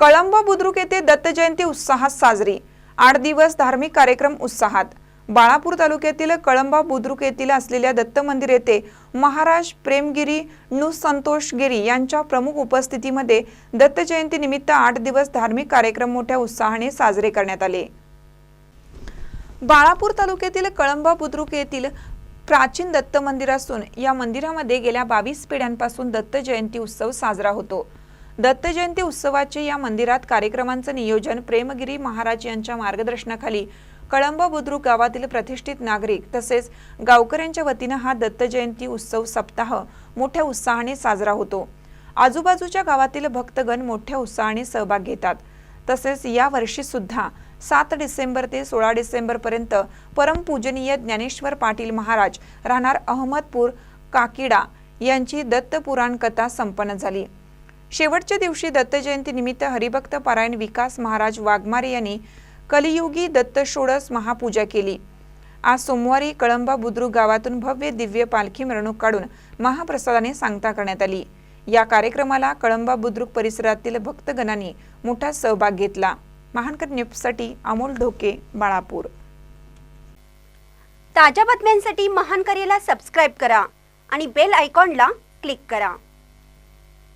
कळंब बुद्रुक येथे दत्त जयंती उत्साहात साजरी. आठ दिवस धार्मिक कार्यक्रम उत्साहात. बाळापूर तालुक्यातील कळंबा बुद्रुक येथील असलेल्या दत्त मंदिर येथे महाराज प्रेमगिरी नु संतोषगिरी यांच्या प्रमुख उपस्थितीमध्ये दत्त जयंतीनिमित्त आठ दिवस धार्मिक कार्यक्रम मोठ्या उत्साहाने साजरे करण्यात आले. बाळापूर तालुक्यातील कळंबा बुद्रुक येथील प्राचीन दत्त मंदिर असून या मंदिरामध्ये गेल्या बावीस पिढ्यांपासून दत्त जयंती उत्सव साजरा होतो. दत्तजयंती उत्सवाचे या मंदिरात कार्यक्रमांचं नियोजन प्रेमगिरी महाराज यांच्या मार्गदर्शनाखाली कळंब बुद्रुक गावातील प्रतिष्ठित नागरिक तसेच गावकऱ्यांच्या वतीनं हा दत्तजयंती उत्सव सप्ताह मोठ्या उत्साहाने साजरा होतो. आजूबाजूच्या गावातील भक्तगण मोठ्या उत्साहाने सहभाग घेतात. तसेच या वर्षी सुद्धा सात डिसेंबर ते सोळा डिसेंबर पर्यंत परमपूजनीय ज्ञानेश्वर पाटील महाराज राहणार अहमदपूर काकिडा यांची दत्तपुराण कथा संपन्न झाली. शेवटच्या दिवशी दत्तजयंती निमित्त हरिभक्त पारायण विकास महाराज वाघमारे यांनी कलियुगी दत्त षोडस महापूजा केली. आज सोमवारी कळंबा बुद्रुक गावातून भव्य दिव्य पालखी मिरवणूक काढून महाप्रसादाने सांगता करण्यात आली. या कार्यक्रमाला कळंबा बुद्रुक परिसरातील भक्तगणांनी मोठा सहभाग घेतला. महानकर न्यूजसाठी अमोल ढोके बाळापूर. ताज्या बातम्यांसाठी महानकरेला सबस्क्राईब करा आणि बेल आयकॉनला क्लिक करा.